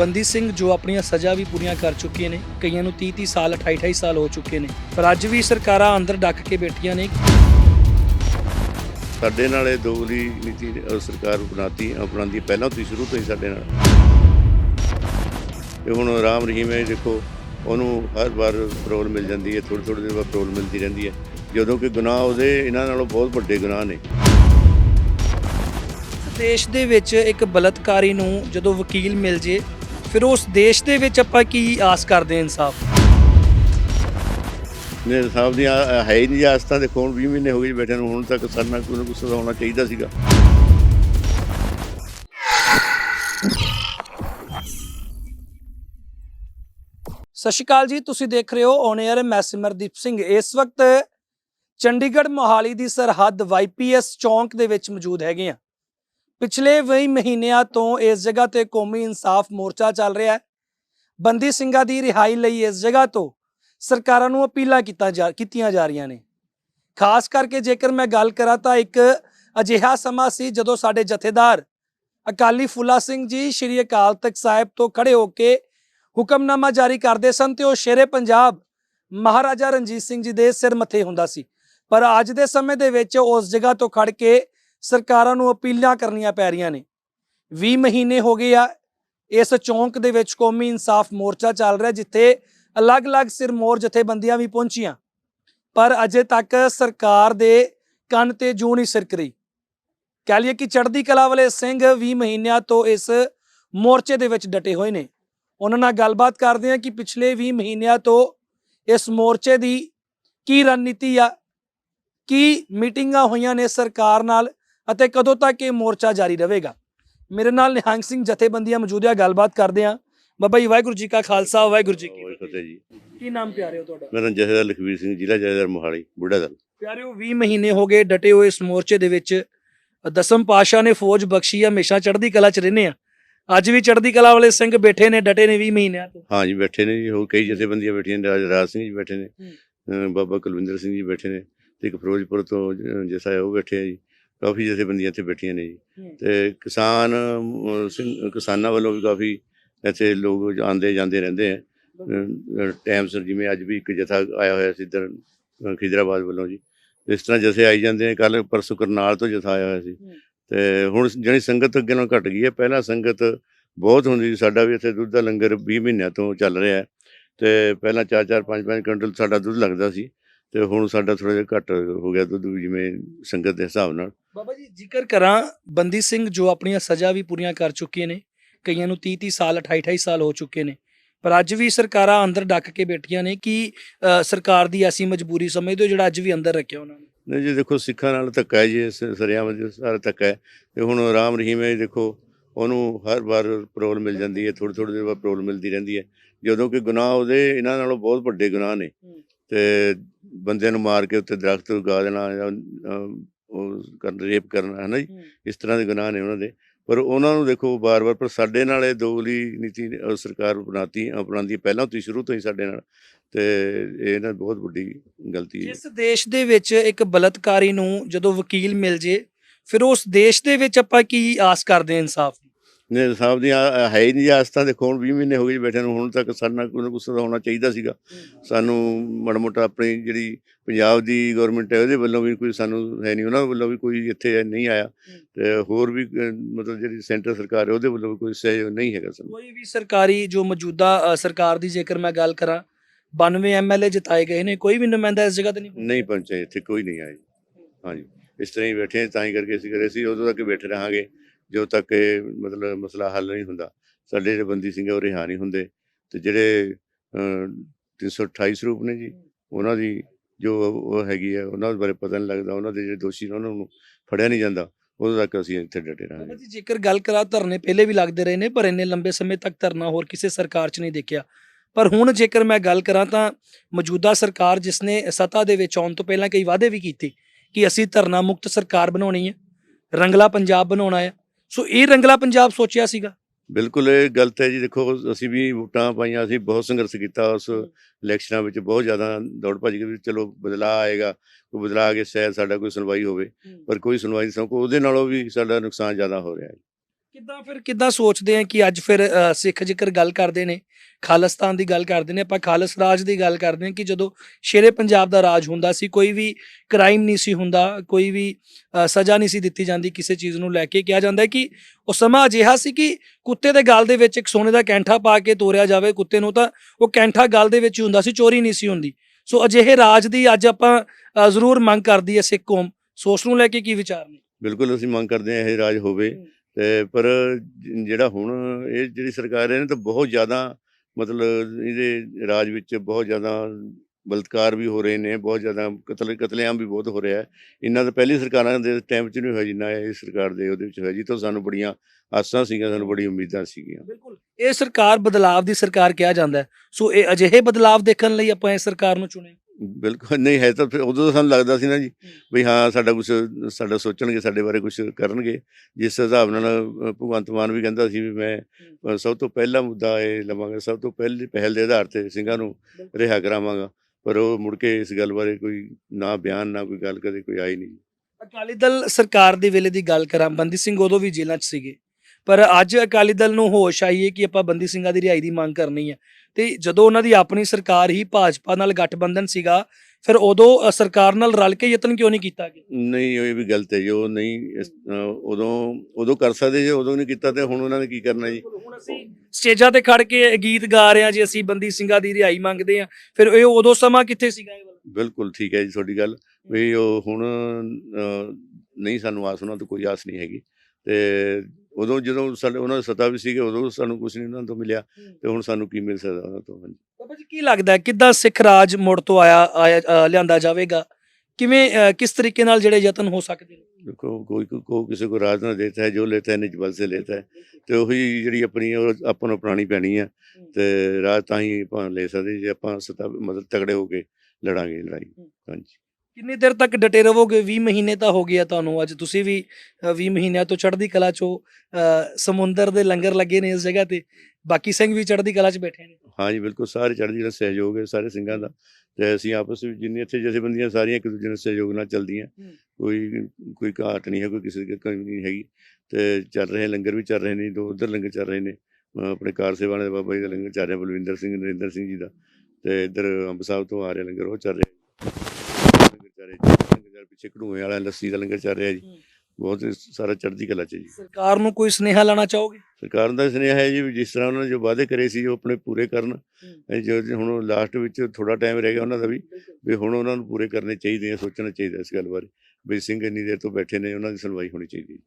ਬੰਦੀ ਸਿੰਘ ਜੋ ਆਪਣੀਆਂ ਸਜ਼ਾ ਵੀ ਪੂਰੀਆਂ ਕਰ ਚੁੱਕੇ ਨੇ ਕਈਆਂ ਨੂੰ 30 30 ਸਾਲ 28 28 ਸਾਲ ਹੋ ਚੁੱਕੇ ਨੇ। ਪਰ ਅੱਜ ਵੀ ਸਰਕਾਰਾਂ ਅੰਦਰ ਡੱਕ ਕੇ ਬੈਠੀਆਂ ਨੇ। ਸਾਡੇ ਨਾਲ ਇਹ ਦੋਗਲੀ ਨੀਤੀ ਸਰਕਾਰ ਬਣਾਤੀ ਅਪਣਾਉਂਦੀ ਪਹਿਲਾਂ ਤੋਂ ਹੀ ਸ਼ੁਰੂ ਤੋਂ ਹੀ ਸਾਡੇ ਨਾਲ। ਤੇ ਹੁਣ ਰਾਮ ਰਹੀਮ ਹੈ ਦੇਖੋ ਉਹਨੂੰ ਹਰ ਵਾਰ ਪਰੋਲ ਮਿਲ ਜਾਂਦੀ ਹੈ ਥੋੜੀ ਥੋੜੀ ਦੇਰ ਬਾਅਦ ਪਰੋਲ ਮਿਲਦੀ ਰਹਿੰਦੀ ਹੈ। ਜਦੋਂ ਕਿ ਗੁਨਾਹ ਉਹਦੇ ਇਹਨਾਂ ਨਾਲੋਂ ਬਹੁਤ ਵੱਡੇ ਗੁਨਾਹ ਨੇ। ਦੇਸ਼ ਦੇ ਵਿੱਚ ਇੱਕ ਬਲਤਕਾਰੀ ਨੂੰ ਜਦੋਂ ਵਕੀਲ ਮਿਲ ਜੇ ਫਿਰ ਉਸ ਦੇਸ਼ ਦੇ ਵਿੱਚ ਆਪਾਂ ਕੀ ਆਸ ਕਰਦੇ ਹਾਂ ਇਨਸਾਫ? ਮੇਰੇ ਸਾਹਿਬ ਦੀ ਹੈ ਹੀ ਨਹੀਂ ਆਸਤਾ ਦੇਖੋ ਹੁਣ 20 ਮਹੀਨੇ ਹੋ ਗਏ ਬੈਠੇ ਨੂੰ ਹੁਣ ਤੱਕ ਸਾਡੇ ਨਾਲ ਕੋਈ ਨਾ ਕੁਛ ਹੋਣਾ ਚਾਹੀਦਾ ਸੀਗਾ। ਸਤਿ ਸ਼੍ਰੀ ਅਕਾਲ ਜੀ ਤੁਸੀਂ ਦੇਖ ਰਹੇ ਹੋ ਔਨ 에ਅਰ ਮੈਂ ਸਿਮਰਦੀਪ ਸਿੰਘ। ਇਸ ਵਕਤ ਚੰਡੀਗੜ੍ਹ ਮੋਹਾਲੀ ਦੀ ਸਰਹੱਦ ਵਾਈਪੀਐਸ ਚੌਂਕ ਦੇ ਵਿੱਚ ਮੌਜੂਦ ਹੈਗੇ ਆ ਪਿਛਲੇ 20 ਮਹੀਨਿਆਂ ਤੋਂ ਇਸ ਜਗ੍ਹਾ ਤੇ ਕੌਮੀ ਇਨਸਾਫ ਮੋਰਚਾ ਚੱਲ ਰਿਹਾ ਹੈ। ਬੰਦੀ ਸਿੰਘਾਂ ਦੀ ਰਿਹਾਈ ਲਈ ਇਸ ਜਗ੍ਹਾ ਤੋਂ ਸਰਕਾਰਾਂ ਨੂੰ ਅਪੀਲਾਂ ਕੀਤਾ ਜਾ, ਕੀਤੀਆਂ ਜਾ ਰਹੀਆਂ ਨੇ। ਖਾਸ ਕਰਕੇ ਜੇਕਰ ਮੈਂ ਗੱਲ ਕਰਾਂ ਤਾਂ ਇੱਕ ਅਜਿਹਾ ਸਮਾਂ ਸੀ ਜਦੋਂ ਸਾਡੇ ਜਥੇਦਾਰ ਅਕਾਲੀ ਫੁੱਲਾ ਸਿੰਘ ਜੀ ਸ਼੍ਰੀ ਅਕਾਲ ਤਖਤ ਸਾਹਿਬ ਤੋਂ ਖੜੇ ਹੋ ਕੇ ਹੁਕਮਨਾਮਾ ਜਾਰੀ ਕਰਦੇ ਸਨ ਤੇ ਉਹ ਸ਼ੇਰੇ ਪੰਜਾਬ ਮਹਾਰਾਜਾ ਰਣਜੀਤ ਸਿੰਘ ਜੀ ਦੇ ਸਿਰ ਮੱਥੇ ਹੁੰਦਾ ਸੀ। ਪਰ ਅੱਜ ਦੇ ਸਮੇਂ ਦੇ ਵਿੱਚ ਉਸ ਜਗ੍ਹਾ ਤੋਂ ਖੜ ਕੇ ਸਰਕਾਰਾਂ ਨੂੰ ਅਪੀਲਾਂ ਕਰਨੀਆਂ ਪੈ ਰਹੀਆਂ ਨੇ। 20 ਮਹੀਨੇ ਹੋ ਗਏ ਆ, ਇਸ ਚੌਂਕ ਦੇ ਵਿੱਚ ਕੌਮੀ ਇਨਸਾਫ ਮੋਰਚਾ ਚੱਲ ਰਿਹਾ ਜਿੱਥੇ ਅਲੱਗ-ਅਲੱਗ ਸਿਰਮੌਰ ਜਥੇਬੰਦੀਆਂ ਵੀ ਪਹੁੰਚੀਆਂ। ਪਰ ਅਜੇ ਤੱਕ ਸਰਕਾਰ ਦੇ ਕੰਨ ਤੇ ਜੂ ਨਹੀਂ ਸਿਰਕ ਰਹੀ ਕਹਿ ਲਈਏ ਕਿ ਚੜ੍ਹਦੀ ਕਲਾ ਵਾਲੇ ਸਿੰਘ 20 ਮਹੀਨਿਆਂ ਤੋਂ ਇਸ ਮੋਰਚੇ ਦੇ ਵਿੱਚ ਡਟੇ ਹੋਏ ਨੇ। ਉਹਨਾਂ ਨਾਲ ਗੱਲਬਾਤ ਕਰਦੇ ਹਾਂ ਕਿ ਪਿਛਲੇ 20 ਮਹੀਨਿਆਂ ਤੋਂ ਇਸ ਮੋਰਚੇ ਦੀ ਕੀ ਰਣਨੀਤੀ ਆ, ਕੀ ਮੀਟਿੰਗਾਂ ਹੋਈਆਂ ਨੇ ਸਰਕਾਰ ਨਾਲ ਅਤੇ ਕਦੋਂ ਤੱਕ ਇਹ ਮੋਰਚਾ ਜਾਰੀ ਰਹੇਗਾ? ਮੇਰੇ ਨਾਲ ਨਿਹੰਗ ਸਿੰਘ ਜਥੇਬੰਦੀਆਂ ਮੌਜੂਦ ਆ ਗੱਲਬਾਤ ਕਰਦੇ ਹਾਂ ਬਾਬਾ ਜੀ ਵਾਹਿਗੁਰੂ ਜੀ ਕਾ ਖਾਲਸਾ ਵਾਹਿਗੁਰੂ ਜੀ ਕੀ ਫਤਿਹ ਜੀ। ਕੀ ਨਾਮ ਪਿਆਰੇ ਹੋ ਤੁਹਾਡਾ? ਮੇਰਾ ਜਥੇਦਾਰ ਲਖਵੀਰ ਸਿੰਘ ਜ਼ਿਲ੍ਹਾ ਜਥੇਦਾਰ ਮੋਹਾਲੀ ਬੁੱਢਾ ਦਲ। ਪਿਆਰਿਓ 20 ਮਹੀਨੇ ਹੋ ਗਏ ਡਟੇ ਹੋਏ ਇਸ ਮੋਰਚੇ ਦੇ ਵਿੱਚ। ਦਸਮ ਪਾਸ਼ਾ ਨੇ ਫੌਜ ਬਖਸ਼ੀ ਆ ਹਮੇਸ਼ਾ ਚੜ੍ਹਦੀ ਕਲਾ 'ਚ ਰਹਿੰਦੇ ਆ। ਅੱਜ ਵੀ ਚੜ੍ਹਦੀ ਕਲਾ ਵਾਲੇ ਸਿੰਘ ਬੈਠੇ ਨੇ ਡਟੇ ਨੇ 20 ਮਹੀਨਿਆਂ ਤੋਂ। ਹਾਂ ਜੀ ਬੈਠੇ ਨੇ ਜੀ ਹੋਰ ਕਈ ਜਥੇਬੰਦੀਆਂ ਬੈਠੀਆਂ ਨੇ ਰਾਜ ਰਾਜ ਸਿੰਘ ਜੀ ਬੈਠੇ ਨੇ ਹੂੰ। ਬਾਬਾ ਕੁਲਵਿੰਦਰ ਸਿੰਘ ਜੀ ਬੈਠੇ ਨੇ ਤੇ ਇੱਕ ਫਿਰੋਜ਼ਪੁਰ ਤੋਂ ਜਿਸਾ ਹੈ ਉਹ ਬੈਠੇ ਆ ਜੀ। ਕਾਫੀ ਜਥੇਬੰਦੀਆਂ ਇੱਥੇ ਬੈਠੀਆਂ ਨੇ ਜੀ। ਤੇ ਕਿਸਾਨ ਸਿੰਘ ਕਿਸਾਨਾਂ ਵੱਲੋਂ ਵੀ ਕਾਫੀ ਇੱਥੇ ਲੋਕ ਆਉਂਦੇ ਜਾਂਦੇ ਰਹਿੰਦੇ ਆ। ਟਾਈਮ ਸਰ ਜਿਵੇਂ ਅੱਜ ਵੀ ਇੱਕ ਜਥਾ ਆਇਆ ਹੋਇਆ ਸੀ ਇੱਧਰ ਅਹ, ਖਿਦਰਾਬਾਦ ਵੱਲੋਂ ਜੀ। ਇਸ ਤਰ੍ਹਾਂ ਜਥੇ ਆਈ ਜਾਂਦੇ ਨੇ ਕੱਲ ਪਰਸੋਂ ਕਰਨਾਲ ਤੋਂ ਜਥਾ ਆਇਆ ਹੋਇਆ ਸੀ। ਤੇ ਹੁਣ ਜਿਹੜੀ ਸੰਗਤ ਅੱਗੇ ਨਾਲੋਂ ਘਟ ਗਈ ਹੈ ਪਹਿਲਾਂ ਸੰਗਤ ਬਹੁਤ ਹੁੰਦੀ ਸੀ। ਸਾਡਾ ਵੀ ਇੱਥੇ ਦੁੱਧ ਦਾ ਲੰਗਰ 20 ਮਹੀਨਿਆਂ ਤੋਂ ਚੱਲ ਰਿਹਾ ਹੈ। ਤੇ ਪਹਿਲਾਂ 4-4 5-5 ਕੁਇੰਟਲ ਸਾਡਾ ਦੁੱਧ ਲੱਗਦਾ ਸੀ। ਤੇ ਹੁਣ ਸਾਡਾ ਥੋੜਾ ਜਿਹਾ ਘੱਟ ਹੋ ਗਿਆ ਦੁੱਧ ਜਿਵੇਂ ਸੰਗਤ ਦੇ ਹਿਸਾਬ ਨਾਲ। ਬਾਬਾ ਜੀ ਜ਼ਿਕਰ ਕਰਾਂ ਬੰਦੀ ਸਿੰਘ ਜੋ ਆਪਣੀਆਂ ਸਜ਼ਾ ਵੀ ਪੂਰੀਆਂ ਕਰ ਚੁੱਕੇ ਨੇ ਕਈਆਂ ਨੂੰ 30 30 ਸਾਲ 28 28 ਸਾਲ ਹੋ ਚੁੱਕੇ ਨੇ। ਪਰ ਅੱਜ ਵੀ ਸਰਕਾਰਾਂ ਅੰਦਰ ਡੱਕ ਕੇ ਬੈਠੀਆਂ ਨੇ ਕਿ ਸਰਕਾਰ ਦੀ ਐਸੀ ਮਜਬੂਰੀ ਸਮਝਦੇ ਹੋ ਜਿਹੜਾ ਅੱਜ ਵੀ ਅੰਦਰ ਰੱਖਿਆ ਉਹਨਾਂ ਨੇ? ਨਹੀਂ ਜੀ ਦੇਖੋ ਸਿੱਖਾਂ ਨਾਲ ਧੱਕਾ ਹੈ ਜੀ ਸਰਿਆਮ ਜੀ ਸਾਰਾ ਧੱਕਾ ਹੈ। ਤੇ ਹੁਣ ਰਾਮ ਰਹੀਮ ਹੈ ਦੇਖੋ ਉਹਨੂੰ ਹਰ ਵਾਰ ਪਰੋਲ ਮਿਲ ਜਾਂਦੀ ਹੈ ਥੋੜੀ ਥੋੜੀ ਦੇਰ ਬਾਅਦ ਪਰੋਲ ਮਿਲਦੀ ਰਹਿੰਦੀ ਹੈ। ਜਦੋਂ ਕਿ ਗੁਨਾਹ ਉਹਦੇ ਇਹਨਾਂ ਨਾਲੋਂ ਬਹੁਤ ਵੱਡੇ ਗੁਨਾਹ ਨੇ। ਤੇ ਬੰਦਿਆਂ ਨੂੰ ਮਾਰ ਕੇ ਉੱਤੇ ਦਰਖਤ ਉਗਾ ਦੇਣਾ ਜਾਂ ਉਹ ਕਰਨ ਰੇਪ ਕਰਨਾ ਹੈ ਨਾ ਜੀ? ਇਸ ਤਰ੍ਹਾਂ ਦੇ ਗੁਨਾਹ ਨੇ ਉਹਨਾਂ ਦੇ। ਪਰ ਉਹਨਾਂ ਨੂੰ ਦੇਖੋ ਬਾਰ-ਬਾਰ ਪਰ ਸਾਡੇ ਨਾਲ ਇਹ ਦੋਗਲੀ ਨੀਤੀ ਸਰਕਾਰ ਬਣਾਤੀ ਅਪਣਾਉਂਦੀ ਪਹਿਲਾਂ ਤੋਂ ਹੀ ਸ਼ੁਰੂ ਤੋਂ ਹੀ ਸਾਡੇ ਨਾਲ। ਤੇ ਇਹ ਨਾ ਬਹੁਤ ਵੱਡੀ ਗਲਤੀ ਹੈ ਜਿਸ ਦੇਸ਼ ਦੇ ਵਿੱਚ ਇੱਕ ਬਲਤਕਾਰੀ ਨੂੰ ਜਦੋਂ ਵਕੀਲ ਮਿਲ ਜੇ ਫਿਰ ਉਸ ਦੇਸ਼ ਦੇ ਵਿੱਚ ਆਪਾਂ ਕੀ ਆਸ ਕਰਦੇ ਹਾਂ ਇਨਸਾਫ ਨੇ ਸਾਹਿਬ ਦੀ ਆ- ਹੈ ਹੀ ਨਹੀਂ ਆਸਤਾ ਦੇਖੋ ਹੁਣ 20 ਮਹੀਨੇ ਹੋ ਗਏ ਬੈਠੇ ਨੂੰ ਹੁਣ ਤੱਕ ਸਾਡੇ ਨਾਲ ਕੋਈ ਨਾ ਕੁਛ ਹੋਣਾ ਚਾਹੀਦਾ ਸੀਗਾ। ਸਾਨੂੰ ਮਾੜਾ ਮੋਟਾ ਆਪਣੀ ਜਿਹੜੀ ਪੰਜਾਬ ਦੀ ਗਵਰਨਮੈਂਟ ਹੈ ਉਹਦੇ ਵੱਲੋਂ ਵੀ ਕੋਈ ਸਾਨੂੰ ਹੈ ਨਹੀਂ ਉਹਨਾਂ ਵੱਲੋਂ ਵੀ ਕੋਈ ਇੱਥੇ ਨਹੀਂ ਆਇਆ। ਤੇ ਹੋਰ ਵੀ ਮਤਲਬ ਜਿਹੜੀ ਸੈਂਟਰ ਸਰਕਾਰ ਹੈ ਉਹਦੇ ਵੱਲੋਂ ਕੋਈ ਸਹਿਯੋਗ ਨਹੀਂ ਹੈਗਾ ਸਾਨੂੰ। ਕੋਈ ਵੀ ਸਰਕਾਰੀ ਜੋ ਮੌਜੂਦਾ ਸਰਕਾਰ ਦੀ ਜੇਕਰ ਮੈਂ ਗੱਲ ਕਰਾਂ 92 ਐਮਐਲਏ ਜਿਤਾਏ ਗਏ ਨੇ ਕੋਈ ਵੀ ਨੁਮਾਇੰਦਾ ਇਸ ਜਗ੍ਹਾ ਤੇ ਨਹੀਂ ਨਹੀਂ ਪਹੁੰਚੇ ਇੱਥੇ ਕੋਈ ਨਹੀਂ ਆਇਆ ਹਾਂਜੀ। ਇਸ ਤਰ੍ਹਾਂ ਹੀ ਬੈਠੇ ਤਾਂ ਹੀ ਕਰਕੇ ਅਸੀਂ ਕਰੇ ਸੀ ਉਦੋਂ ਤੱਕ ਬੈਠੇ ਰਹਾਂਗੇ। ਜਦੋਂ ਤੱਕ ਇਹ ਮਤਲਬ ਮਸਲਾ ਹੱਲ ਨਹੀਂ ਹੁੰਦਾ। ਸਾਡੇ ਜਿਹੜੇ ਬੰਦੀ ਸਿੰਘ ਉਹ ਰਿਹਾ ਨਹੀਂ ਹੁੰਦੇ। ਤੇ ਜਿਹੜੇ ਅਹ, 328 ਸਰੂਪ ਨੇ ਜੀ ਉਹਨਾਂ ਦੀ ਜੋ ਉਹ ਹੈਗੀ ਹੈ ਉਹਨਾਂ ਬਾਰੇ ਪਤਾ ਨਹੀਂ ਲੱਗਦਾ। ਉਹਨਾਂ ਦੇ ਜਿਹੜੇ ਦੋਸ਼ੀ ਨੇ ਉਹਨਾਂ ਨੂੰ ਫੜਿਆ ਨਹੀਂ ਜਾਂਦਾ। ਉਦੋਂ ਤੱਕ ਅਸੀਂ ਇੱਥੇ ਡਟੇ ਬਾਬਾ ਰਹਾਂਗੇ ਜੀ ਜੇਕਰ ਗੱਲ ਕਰਾਂ ਧਰਨੇ ਪਹਿਲੇ ਵੀ ਲੱਗਦੇ ਰਹੇ ਨੇ ਪਰ ਇੰਨੇ ਲੰਬੇ ਸਮੇਂ ਤੱਕ ਧਰਨਾ ਹੋਰ ਕਿਸੇ ਸਰਕਾਰ 'ਚ ਨਹੀਂ ਦੇਖਿਆ। ਪਰ ਹੁਣ ਜੇਕਰ ਮੈਂ ਗੱਲ ਕਰਾਂ ਤਾਂ ਮੌਜੂਦਾ ਸਰਕਾਰ ਜਿਸ ਨੇ ਸੱਤਾ ਦੇ ਵਿੱਚ ਆਉਣ ਤੋਂ ਪਹਿਲਾਂ ਕਈ ਵਾਅਦੇ ਵੀ ਕੀਤੇ ਕਿ ਅਸੀਂ ਧਰਨਾ ਮੁਕਤ ਸਰਕਾਰ ਬਣਾਉਣੀ ਹੈ ਰੰਗਲਾ ਪੰਜਾਬ ਬਣਾਉਣਾ ਹੈ। ਸੋ ਇਹ ਰੰਗਲਾ ਪੰਜਾਬ ਸੋਚਿਆ ਸੀਗਾ? ਬਿਲਕੁਲ ਇਹ ਗਲਤ ਹੈ ਜੀ। ਦੇਖੋ ਅਸੀਂ ਵੀ ਵੋਟਾਂ ਪਾਈਆਂ ਅਸੀਂ ਬਹੁਤ ਸੰਘਰਸ਼ ਕੀਤਾ ਉਸ ਇਲੈਕਸ਼ਨਾਂ ਵਿੱਚ। ਬਹੁਤ ਜ਼ਿਆਦਾ ਦੌੜ ਭੱਜ ਕੇ ਵੀ ਚਲੋ ਬਦਲਾਅ ਆਏਗਾ ਕੋਈ ਬਦਲਾਅ ਆ ਕੇ ਸ਼ਾਇਦ ਸਾਡਾ ਕੋਈ ਸੁਣਵਾਈ ਹੋਵੇ। ਪਰ ਕੋਈ ਸੁਣਵਾਈ ਨਹੀਂ ਸਗੋਂ ਉਹਦੇ ਨਾਲੋਂ ਵੀ ਸਾਡਾ ਨੁਕਸਾਨ ਜ਼ਿਆਦਾ ਹੋ ਰਿਹਾ ਹੈ। ਕਿੱਦਾਂ ਫਿਰ ਕਿੱਦਾਂ ਸੋਚਦੇ ਆ ਕਿ ਅੱਜ ਫਿਰ ਅ, ਸਿੱਖ ਜ਼ਿਕਰ ਗੱਲ ਕਰਦੇ ਨੇ ਖਾਲਿਸਤਾਨ ਦੀ ਗੱਲ ਕਰਦੇ ਨੇ ਆਪਾਂ ਖਾਲਿਸ ਰਾਜ ਦੀ ਗੱਲ ਕਰਦੇ ਹਾਂ ਕਿ ਜਦੋਂ ਸ਼ੇਰੇ ਪੰਜਾਬ ਦਾ ਰਾਜ ਹੁੰਦਾ ਸੀ ਕੋਈ ਵੀ ਕ੍ਰਾਈਮ ਨਹੀਂ ਸੀ ਹੁੰਦਾ ਕੋਈ ਵੀ ਅ, ਸਜ਼ਾ ਨਹੀਂ ਸੀ ਦਿੱਤੀ ਜਾਂਦੀ ਕਿਸੇ ਚੀਜ਼ ਨੂੰ ਲੈ ਕੇ ਕਿਹਾ ਜਾਂਦਾ ਹੈ ਕਿ ਉਹ ਸਮਾਂ ਅਜਿਹਾ ਸੀ ਕਿ ਕੁੱਤੇ ਦੇ ਗਲ ਦੇ ਵਿੱਚ ਇੱਕ ਸੋਨੇ ਦਾ ਕੈਂਠਾ ਪਾ ਕੇ ਤੋਰਿਆ ਜਾਵੇ ਕੁੱਤੇ ਨੂੰ ਤਾਂ ਉਹ ਕੈਂਠਾ ਗਲ ਦੇ ਵਿੱਚ ਹੀ ਹੁੰਦਾ ਸੀ ਚੋਰੀ ਨਹੀਂ ਸੀ ਹੁੰਦੀ। ਸੋ ਅਜਿਹੇ ਰਾਜ ਦੀ ਅੱਜ ਆਪਾਂ ਅ, ਜ਼ਰੂਰ ਮੰਗ ਕਰਦੀ ਹੈ ਸਿੱਖ ਕੌਮ। ਸੋ ਉਸ ਨੂੰ ਲੈ ਕੇ ਕੀ ਵਿਚਾਰ ਨੇ? ਬਿਲਕੁਲ ਅਸੀਂ ਮੰਗ ਕਰਦੇ ਹਾਂ ਇਹ ਰਾਜ ਹੋਵੇ। ਤੇ ਪਰ ਜਿਹੜਾ ਹੁਣ ਇਹ ਜਿਹੜੀ ਸਰਕਾਰ ਇਹਨੇ ਤਾਂ ਬਹੁਤ ਜ਼ਿਆਦਾ ਮਤਲਬ ਇਹਦੇ ਰਾਜ ਵਿੱਚ ਬਹੁਤ ਜ਼ਿਆਦਾ ਬਲਤਕਾਰ ਵੀ ਹੋ ਰਹੇ ਨੇ, ਬਹੁਤ ਜ਼ਿਆਦਾ ਕਤਲ, ਕਤਲੇਆਮ ਵੀ ਬਹੁਤ ਹੋ ਰਿਹਾ ਹੈ। ਇਹਨਾਂ ਦਾ ਪਹਿਲੀ ਸਰਕਾਰਾਂ ਦੇ ਟਾਈਮ 'ਚ ਨਹੀਂ ਹੋਇਆ ਜਿੰਨਾ ਇਹ ਸਰਕਾਰ ਦੇ ਉਹਦੇ ਵਿੱਚ ਹੋਇਆ ਜੀ ਤਾਂ ਸਾਨੂੰ ਬੜੀਆਂ ਆਸਾਂ ਸੀਗੀਆਂ, ਸਾਨੂੰ ਬੜੀ ਉਮੀਦਾਂ ਸੀਗੀਆਂ। ਬਿਲਕੁਲ। ਇਹ ਸਰਕਾਰ ਬਦਲਾਵ ਦੀ ਸਰਕਾਰ ਕਿਹਾ ਜਾਂਦਾ ਸੋ ਇਹ ਅਜਿਹੇ ਬਦਲਾਵ ਦੇਖਣ ਲਈ ਆਪਾਂ ਇਸ ਸਰਕਾਰ ਨੂੰ ਚੁਣੇ ਬਿਲਕੁਲ ਨਹੀਂ ਹੈ ਤਾਂ ਫਿਰ ਉਦੋਂ ਤਾਂ ਸਾਨੂੰ ਲੱਗਦਾ ਸੀ ਨਾ ਜੀ ਵੀ ਹਾਂ ਸਾਡਾ ਕੁਝ ਸਾਡਾ ਸੋਚਣਗੇ ਸਾਡੇ ਬਾਰੇ ਕੁਝ ਕਰਨਗੇ। ਜਿਸ ਹਿਸਾਬ ਨਾਲ ਭਗਵੰਤ ਮਾਨ ਵੀ ਕਹਿੰਦਾ ਸੀ ਵੀ ਮੈਂ ਸਭ ਤੋਂ ਪਹਿਲਾ ਮੁੱਦਾ ਇਹ ਲਵਾਂਗਾ ਸਭ ਤੋਂ ਪਹਿਲੀ ਪਹਿਲ ਦੇ ਆਧਾਰ ਤੇ ਸਿੰਘਾਂ ਨੂੰ ਰਿਹਾ ਕਰਾਵਾਂਗਾ। ਪਰ ਉਹ ਮੁੜ ਕੇ ਇਸ ਗੱਲ ਬਾਰੇ ਕੋਈ ਨਾ ਬਿਆਨ ਨਾ ਕੋਈ ਗੱਲ ਕਦੇ ਕੋਈ ਆਈ ਨਹੀਂ। ਅਕਾਲੀ ਦਲ ਸਰਕਾਰ ਦੇ ਵੇਲੇ ਦੀ ਗੱਲ ਕਰਾਂ ਬੰਦੀ ਸਿੰਘ ਉਦੋਂ ਵੀ ਜੇਲ੍ਹਾਂ 'ਚ ਸੀਗੇ। ਪਰ ਅੱਜ ਅਕਾਲੀ ਦਲ ਨੂੰ ਹੋਸ਼ ਆਈ ਹੈ ਕਿ ਆਪਾਂ ਬੰਦੀ ਸਿੰਘਾਂ ਦੀ ਰਿਹਾਈ ਦੀ ਮੰਗ ਕਰਨੀ ਹੈ। ਤੇ ਜਦੋਂ ਉਹਨਾਂ ਦੀ ਆਪਣੀ ਸਰਕਾਰ ਹੀ ਭਾਜਪਾ ਨਾਲ ਗੱਠਬੰਧਨ ਸੀਗਾ ਫਿਰ ਉਦੋਂ ਸਰਕਾਰ ਨਾਲ ਰਲ ਕੇ ਯਤਨ ਕਿਉਂ ਨਹੀਂ ਕੀਤਾ ਗਿਆ? ਨਹੀਂ ਇਹ ਵੀ ਗਲਤ ਹੈ ਜੋ ਨਹੀਂ ਉਦੋਂ ਉਦੋਂ ਕਰ ਸਕਦੇ ਜੇ ਉਦੋਂ ਨਹੀਂ ਕੀਤਾ ਤੇ ਹੁਣ ਉਹਨਾਂ ਨੇ ਕੀ ਕਰਨਾ ਜੀ? ਹੁਣ ਅਸੀਂ ਸਟੇਜਾਂ ਤੇ ਖੜ ਕੇ ਗੀਤ ਗਾ ਰਹੇ ਹਾਂ ਜੀ ਅਸੀਂ ਬੰਦੀ ਸਿੰਘਾਂ ਦੀ ਰਿਹਾਈ ਮੰਗਦੇ ਹਾਂ। ਫਿਰ ਇਹ ਉਦੋਂ ਸਮਾਂ ਕਿੱਥੇ ਸੀਗਾ ਇਹ ਬਿਲਕੁਲ ਠੀਕ ਹੈ ਜੀ ਤੁਹਾਡੀ ਗੱਲ ਵੀ ਉਹ ਹੁਣ ਨਹੀਂ ਸਾਨੂੰ ਆਸ ਉਹਨਾਂ ਤੋਂ ਕੋਈ ਆਸ ਨਹੀਂ ਹੈਗੀ। ਤੇ ਉਦੋਂ ਜਦੋਂ ਸਾਡੇ ਉਹਨਾਂ ਦੇ ਸਤਾ ਵੀ ਸੀਗੇ ਉਦੋਂ ਸਾਨੂੰ ਕੁਝ ਨਹੀਂ ਉਹਨਾਂ ਤੋਂ ਮਿਲਿਆ ਤੇ ਹੁਣ ਸਾਨੂੰ ਕੀ ਮਿਲ ਸਕਦਾ ਉਹਨਾਂ ਤੋਂ ਹਾਂਜੀ। ਬਾਬਾ ਜੀ ਕੀ ਲੱਗਦਾ ਕਿੱਦਾਂ ਸਿੱਖ ਰਾਜ ਮੁੜ ਤੋਂ ਆਇਆ ਲਿਆਂਦਾ ਜਾਵੇਗਾ? ਕਿਵੇਂ ਕਿਸ ਤਰੀਕੇ ਨਾਲ ਜਿਹੜੇ ਯਤਨ ਹੋ ਸਕਦੇ ਨੇ? ਦੇਖੋ ਕੋਈ ਕੋ ਕਿਸੇ ਕੋ ਰਾਜ ਨਾ ਦੇਤਾ ਹੈ ਜੋ ਲੈਤਾ ਹੈ ਨਿਜਬਲ ਸੇ ਲੈਤਾ ਹੈ। ਤੇ ਉਹੀ ਜਿਹੜੀ ਆਪਣੀ ਆਪਾਂ ਨੂੰ ਅਪਣਾਣੀ ਪੈਣੀ ਆ ਤੇ ਰਾਜ ਤਾਂ ਹੀ ਆਪਾਂ ਲੈ ਸਕਦੇ ਜੇ ਆਪਾਂ ਸਤਾ ਮਦਦ ਤਗੜੇ ਹੋ ਕੇ ਲੜਾਂਗੇ ਲੜਾਈ। ਹਾਂਜੀ। ਕਿੰਨੀ ਦੇਰ ਤੱਕ ਡਟੇ ਰਹੋਗੇ? 20 ਮਹੀਨੇ ਤਾਂ ਹੋ ਗਿਆ ਤੁਹਾਨੂੰ। ਅੱਜ ਤੁਸੀਂ ਵੀ ਅ, 20 ਮਹੀਨਿਆਂ ਤੋਂ ਚੜ੍ਹਦੀ ਕਲਾ ਚੋਂ ਅ, ਸਮੁੰਦਰ ਦੇ ਲੰਗਰ ਲੱਗੇ ਨੇ ਇਸ ਜਗ੍ਹਾ ਤੇ। ਬਾਕੀ ਸਿੰਘ ਵੀ ਚੜ੍ਹਦੀ ਕਲਾ 'ਚ ਬੈਠੇ ਨੇ। ਹਾਂਜੀ ਬਿਲਕੁਲ। ਸਾਰੇ ਚੜ੍ਹਦੀ ਦਾ ਸਹਿਯੋਗ ਹੈ ਸਾਰੇ ਸਿੰਘਾਂ ਦਾ। ਤੇ ਅਸੀਂ ਆਪਸ ਵਿੱਚ ਜਿੰਨੇ ਇੱਥੇ ਜਥੇਬੰਦੀਆਂ ਸਾਰੀਆਂ ਇੱਕ ਦੂਜੇ ਨਾਲ ਸਹਿਯੋਗ ਨਾਲ ਚੱਲਦੀਆਂ। ਹੂੰ। ਕੋਈ ਕੋਈ ਘਾਟ ਨਹੀਂ ਹੈ ਕੋਈ ਕਿਸੇ ਦੀ ਕਮੀ ਨਹੀਂ ਹੈਗੀ। ਤੇ ਚੱਲ ਰਹੇ ਲੰਗਰ ਵੀ ਚੱਲ ਰਹੇ ਨੇ ਦੋ ਉਧਰ ਲੰਗਰ ਚੱਲ ਰਹੇ ਨੇ। ਅਹ ਆਪਣੇ ਕਾਰ ਸੇਵਾ ਦੇ ਬਾਬਾ ਜੀ ਦਾ ਲੰਗਰ ਚੱਲ ਰਿਹਾ ਬਲਵਿੰਦਰ ਸਿੰਘ ਨਰਿੰਦਰ ਸਿੰਘ ਜੀ ਦਾ। ਤੇ ਇੱਧਰ ਅੰਬ ਸਾਹਿਬ ਤੋਂ ਆ ਰਿਹਾ ਲੰਗਰ ਉਹ ਚੱਲ ਰਿਹਾ। ਜੀ। ਲੰਗਰ ਪਿੱਛੇ ਘੜੂਏ ਵਾਲਾ ਲੱਸੀ ਦਾ ਲੰਗਰ ਚੱਲ ਰਿਹਾ ਜੀ। ਬਹੁਤ ਸਾਰਾ ਚੜ੍ਹਦੀ ਕਲਾ ਚ ਜੀ। ਸਰਕਾਰ ਨੂੰ ਕੋਈ ਸੁਨੇਹਾ ਲਾਣਾ ਚਾਹੋਗੇ? ਸਰਕਾਰ ਦਾ ਸੁਨੇਹਾ ਹੈ ਜੀ ਜਿਸ ਤਰ੍ਹਾਂ ਉਹਨਾਂ ਨੇ ਜੋ ਵਾਅਦੇ ਕਰੇ ਸੀ ਉਹ ਆਪਣੇ ਪੂਰੇ ਕਰਨ। ਜੋ ਹੁਣ ਲਾਸਟ ਵਿੱਚ ਥੋੜਾ ਟਾਈਮ ਰਹਿ ਗਿਆ ਉਹਨਾਂ ਦਾ ਵੀ ਵੀ ਹੁਣ ਉਹਨਾਂ ਨੂੰ ਪੂਰੇ ਕਰਨੇ ਚਾਹੀਦੇ ਆ ਸੋਚਣਾ ਚਾਹੀਦਾ ਇਸ ਗੱਲ ਬਾਰੇ। ਵੀ ਸਿੰਘ ਇੰਨੀ ਦੇਰ ਤੋਂ ਬੈਠੇ ਨੇ ਉਹਨਾਂ ਦੀ ਸੁਣਵਾਈ ਹੋਣੀ ਚਾਹੀਦੀ ਹੈ।